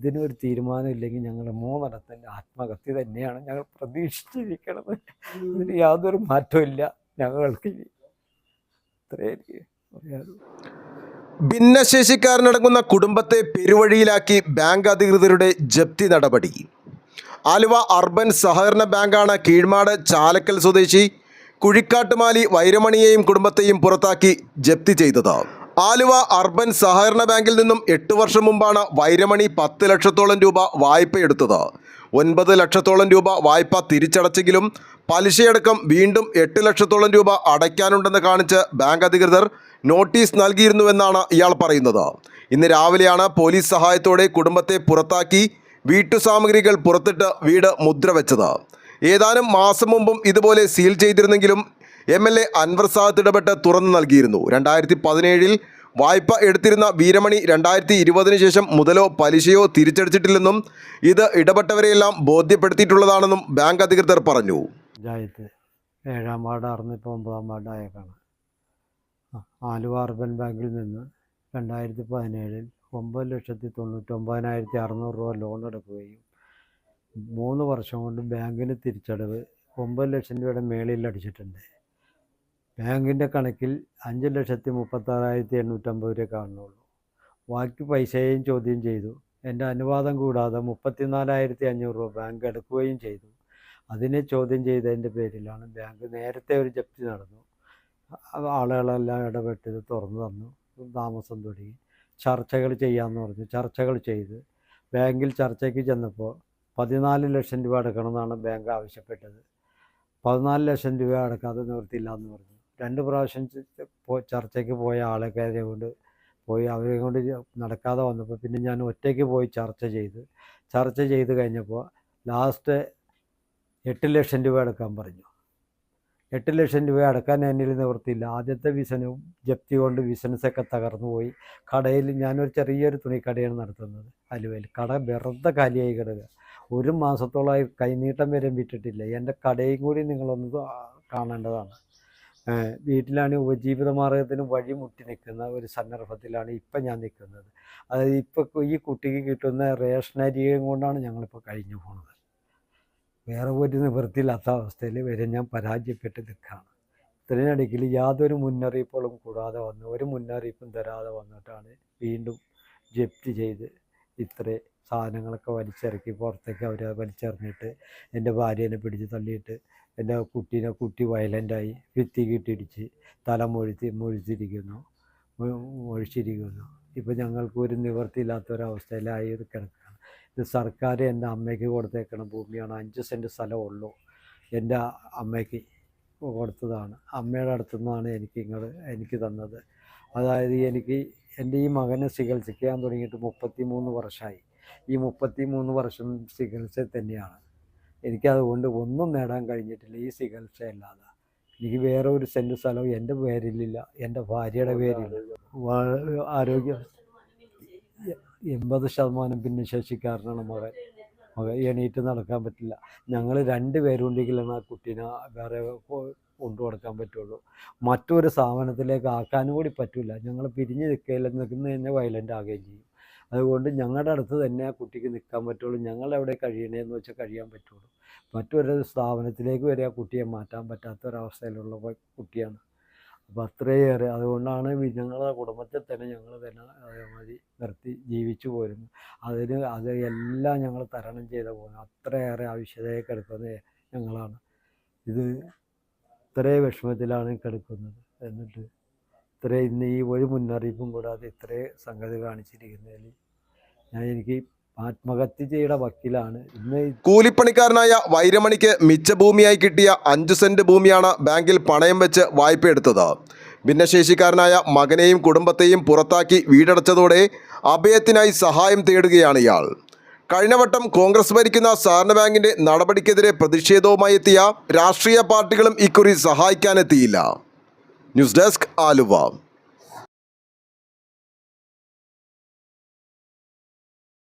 ഇതിനൊരു തീരുമാനം ഇല്ലെങ്കിൽ ഞങ്ങൾ മൂന്നിടത്തിന്റെ ആത്മഹത്യ തന്നെയാണ് ഞങ്ങൾ പ്രതീക്ഷിച്ചിരിക്കണത്. ഇതിന് യാതൊരു മാറ്റവും ഇല്ല. ഞങ്ങൾക്ക് ഭിന്നശേഷിക്കാരനടങ്ങുന്ന കുടുംബത്തെ പെരുവഴിയിലാക്കി ബാങ്ക് അധികൃതരുടെ ജപ്തി നടപടി. ആലുവ അർബൻ സഹകരണ ബാങ്കാണ് കീഴ്മാട് ചാലക്കൽ സ്വദേശി കുഴിക്കാട്ടുമാലി വൈരമണിയെയും കുടുംബത്തെയും പുറത്താക്കി ജപ്തി ചെയ്തത്. ആലുവ അർബൻ സഹകരണ ബാങ്കിൽ നിന്നും എട്ട് വർഷം മുമ്പാണ് വൈരമണി പത്ത് ലക്ഷത്തോളം രൂപ വായ്പ എടുത്തത്. ഒൻപത് ലക്ഷത്തോളം രൂപ വായ്പ തിരിച്ചടച്ചെങ്കിലും പലിശയടക്കം വീണ്ടും എട്ട് ലക്ഷത്തോളം രൂപ അടയ്ക്കാനുണ്ടെന്ന് കാണിച്ച് ബാങ്ക് അധികൃതർ നോട്ടീസ് നൽകിയിരുന്നുവെന്നാണ് ഇയാൾ പറയുന്നത്. ഇന്ന് രാവിലെയാണ് പോലീസ് സഹായത്തോടെ കുടുംബത്തെ പുറത്താക്കി വീട്ടുസാമഗ്രികൾ പുറത്തിട്ട് വീട് മുദ്ര വെച്ചത് ഏതാനും മാസം മുമ്പും ഇതുപോലെ seal ചെയ്തിരുന്നെങ്കിലും M L A Anvar Sadath ഇടപെട്ട് തുറന്നു നൽകിയിരുന്നു. രണ്ടായിരത്തി പതിനേഴിൽ വായ്പ എടുത്തിരുന്ന വീരമണി രണ്ടായിരത്തി ഇരുപതിന് ശേഷം മുതലോ പലിശയോ തിരിച്ചടിച്ചിട്ടില്ലെന്നും ഇത് ഇടപെട്ടവരെയെല്ലാം ബോധ്യപ്പെടുത്തിയിട്ടുള്ളതാണെന്നും ബാങ്ക് അധികൃതർ പറഞ്ഞു. ഏഴാം വാർഡ് അറുന്നൂറ്റി ഒമ്പതാം വാർഡായേക്കാണ്. ആലുവ അർബൻ ബാങ്കിൽ നിന്ന് രണ്ടായിരത്തി പതിനേഴിൽ ഒമ്പത് ലക്ഷത്തി തൊണ്ണൂറ്റൊമ്പതിനായിരത്തി അറുന്നൂറ് രൂപ ലോൺ എടുക്കുകയും മൂന്ന് വർഷം കൊണ്ട് ബാങ്കിന് തിരിച്ചടവ് ഒമ്പത് ലക്ഷം രൂപയുടെ മേളിൽ അടിച്ചിട്ടുണ്ട്. ബാങ്കിന്റെ കണക്കിൽ അഞ്ച് ലക്ഷത്തി മുപ്പത്താറായിരത്തി എണ്ണൂറ്റമ്പത് രൂപ കാണുന്നുള്ളൂ. ബാക്കി പൈസയും ചോദ്യം ചെയ്തു. എന്റെ അനുവാദം കൂടാതെ മുപ്പത്തിനാലായിരത്തി അഞ്ഞൂറ് രൂപ ബാങ്ക് എടുക്കുകയും ചെയ്തു. അതിനെ ചോദ്യം ചെയ്തതിന്റെ പേരിലാണ് ബാങ്ക് നേരത്തെ ഒരു ജപ്തി നടന്നു. ആളുകളെല്ലാം ഇടപെട്ടത് തുറന്നു തന്നു. താമസം തുടങ്ങി. ചർച്ചകൾ ചെയ്യാമെന്ന് പറഞ്ഞു. ചർച്ചകൾ ചെയ്ത് ബാങ്കിൽ ചർച്ചയ്ക്ക് ചെന്നപ്പോൾ പതിനാല് ലക്ഷം രൂപ അടക്കണമെന്നാണ് ബാങ്ക് ആവശ്യപ്പെട്ടത്. പതിനാല് ലക്ഷം രൂപ അടക്കാതെ നിവൃത്തിയില്ല എന്ന് പറഞ്ഞു. രണ്ട് പ്രാവശ്യം ചർച്ചയ്ക്ക് പോയ ആൾക്കാരെ കൊണ്ട് പോയി അവരെ കൊണ്ട് നടക്കാതെ വന്നപ്പോൾ പിന്നെ ഞാൻ ഒറ്റയ്ക്ക് പോയി ചർച്ച ചെയ്ത് ചർച്ച ചെയ്ത് കഴിഞ്ഞപ്പോൾ ലാസ്റ്റ് എട്ട് ലക്ഷം രൂപ അടക്കാൻ പറഞ്ഞു. എട്ട് ലക്ഷം രൂപ അടക്കാൻ എന്നിൽ നിവൃത്തിയില്ല. ആദ്യത്തെ ബിസിനും ജപ്തി കൊണ്ട് ബിസിനസ്സൊക്കെ തകർന്നു പോയി. കടയിൽ ഞാനൊരു ചെറിയൊരു തുണിക്കടയാണ് നടത്തുന്നത് അലുവയിൽ. കട വെറുതെ കാലിയായി കിടക്കുക. ഒരു മാസത്തോളമായി കൈനീട്ടം വരെ വിട്ടിട്ടില്ല. എന്റെ കടയും കൂടി നിങ്ങളൊന്ന് കാണേണ്ടതാണ്. വീട്ടിലാണ് ഉപജീവിത മാർഗത്തിന് വഴി മുട്ടി നിൽക്കുന്ന ഒരു സന്ദർഭത്തിലാണ് ഇപ്പം ഞാൻ നിൽക്കുന്നത്. അതായത് ഇപ്പോൾ ഈ കുട്ടിക്ക് കിട്ടുന്ന റേഷനരിയും കൊണ്ടാണ് ഞങ്ങളിപ്പോൾ കഴിഞ്ഞു പോകുന്നത് വേറെ ഒരു നിവൃത്തിയില്ലാത്ത അവസ്ഥയിൽ വരെ ഞാൻ പരാജയപ്പെട്ട് നിൽക്കുകയാണ്. ഇതിനിടയ്ക്കിൽ യാതൊരു മുന്നറിയിപ്പുകളും കൂടാതെ വന്ന് ഒരു മുന്നറിയിപ്പും തരാതെ വന്നിട്ടാണ് വീണ്ടും ജപ്തി ചെയ്ത് ഇത്രേ സാധനങ്ങളൊക്കെ വലിച്ചിറക്കി പുറത്തേക്ക് അവർ വലിച്ചെറിഞ്ഞിട്ട് എന്റെ ഭാര്യേനെ പിടിച്ച് തള്ളിയിട്ട് എന്റെ കുട്ടീനെ കുട്ടി വയലന്റായി ഭിത്തി കിട്ടിയിടിച്ച് തല മൊഴുത്തി മൊഴിച്ചിരിക്കുന്നു. മുഴിച്ചിരിക്കുന്നു മൊഴിച്ചിരിക്കുന്നു. ഇപ്പം ഞങ്ങൾക്ക് ഒരു നിവൃത്തിയില്ലാത്ത ഒരവസ്ഥയിലായി കിടക്കുകയാണ്. ഇത് സർക്കാർ എന്റെ അമ്മയ്ക്ക് കൊടുത്തേക്കണ ഭൂമിയാണ്. അഞ്ച് സെന്റ് സ്ഥലമുള്ളൂ എന്റെ അമ്മയ്ക്ക് കൊടുത്തതാണ്. അമ്മയുടെ അടുത്തു നിന്നാണ് എനിക്ക് ഇങ്ങോട്ട് എനിക്ക് തന്നത്. അതായത് എനിക്ക് എന്റെ ഈ മകനെ ചികിത്സിക്കാൻ തുടങ്ങിയിട്ട് മുപ്പത്തി മൂന്ന് വർഷമായി ഈ മുപ്പത്തി മൂന്ന് വർഷം ചികിത്സ തന്നെയാണ്. എനിക്കതുകൊണ്ട് ഒന്നും നേടാൻ കഴിഞ്ഞിട്ടില്ല. ഈ ചികിത്സ അല്ലാതെ. എനിക്ക് വേറെ ഒരു സെന്റ് സ്ഥലവും എന്റെ പേരിലില്ല. എന്റെ ഭാര്യയുടെ പേരില്ല. ആരോഗ്യ എൺപത് ശതമാനം ഭിന്നശേഷിക്കാരനാണ് മകൻ. മകൻ എണീറ്റ് നടക്കാൻ പറ്റില്ല. ഞങ്ങൾ രണ്ട് പേരുണ്ടെങ്കിലാണ് ആ കുട്ടീനെ വേറെ കൊണ്ടു കൊടുക്കാൻ പറ്റുള്ളൂ. മറ്റൊരു സ്ഥാപനത്തിലേക്ക് ആക്കാനും കൂടി പറ്റില്ല ഞങ്ങൾ പിരിഞ്ഞ് നിൽക്കയില്ല നിൽക്കുന്ന തന്നെ വയലന്റ് ആകുകയും ചെയ്യും. അതുകൊണ്ട് ഞങ്ങളുടെ അടുത്ത് തന്നെ ആ കുട്ടിക്ക് നിൽക്കാൻ പറ്റുള്ളൂ. ഞങ്ങൾ എവിടെ കഴിയണേന്ന് വെച്ചാൽ കഴിയാൻ പറ്റുള്ളൂ. മറ്റൊരു സ്ഥാപനത്തിലേക്ക് വരെ ആ കുട്ടിയെ മാറ്റാൻ പറ്റാത്ത ഒരവസ്ഥയിലുള്ള കുട്ടിയാണ്. അപ്പോൾ അത്രയേറെ. അതുകൊണ്ടാണ് ഞങ്ങളുടെ കുടുംബത്തിൽ തന്നെ ഞങ്ങൾ തന്നെ അതേമാതിരി നിർത്തി ജീവിച്ചു പോരുന്നു. അതിന് അത് എല്ലാം ഞങ്ങൾ തരണം ചെയ്ത പോകുന്നു അത്രയേറെ ആവശ്യതയെ കിടക്കുന്നത് ഞങ്ങളാണ്. ഇത് ഇത്രയും വിഷമത്തിലാണ് കിടക്കുന്നത്. എന്നിട്ട് ഇത്രയും ഇന്ന് ഈ ഒരു മുന്നറിയിപ്പും കൂടാതെ ഇത്രയും സംഗതി കാണിച്ചിരിക്കുന്നതിൽ ഞാൻ എനിക്ക് ആത്മഹത്യ ചെയ്യുടെ വക്കീലാണ്. ഇന്ന് കൂലിപ്പണിക്കാരനായ വൈരമണിക്ക് മിച്ച ഭൂമിയായി കിട്ടിയ അഞ്ച് സെന്റ് ഭൂമിയാണ് ബാങ്കിൽ പണയം വെച്ച് വായ്പയെടുത്തത് ഭിന്നശേഷിക്കാരനായ മകനെയും കുടുംബത്തെയും പുറത്താക്കി വീടടച്ചതോടെ അഭയത്തിനായി സഹായം തേടുകയാണ് ഇയാൾ. കഴിഞ്ഞ വട്ടം കോൺഗ്രസ് ഭരിക്കുന്ന സഹകരണ ബാങ്കിന്റെ നടപടിക്കെതിരെ പ്രതിഷേധവുമായി എത്തിയ രാഷ്ട്രീയ പാർട്ടികളും ഇക്കുറി സഹായിക്കാനെത്തിയില്ല. News desk Aluva.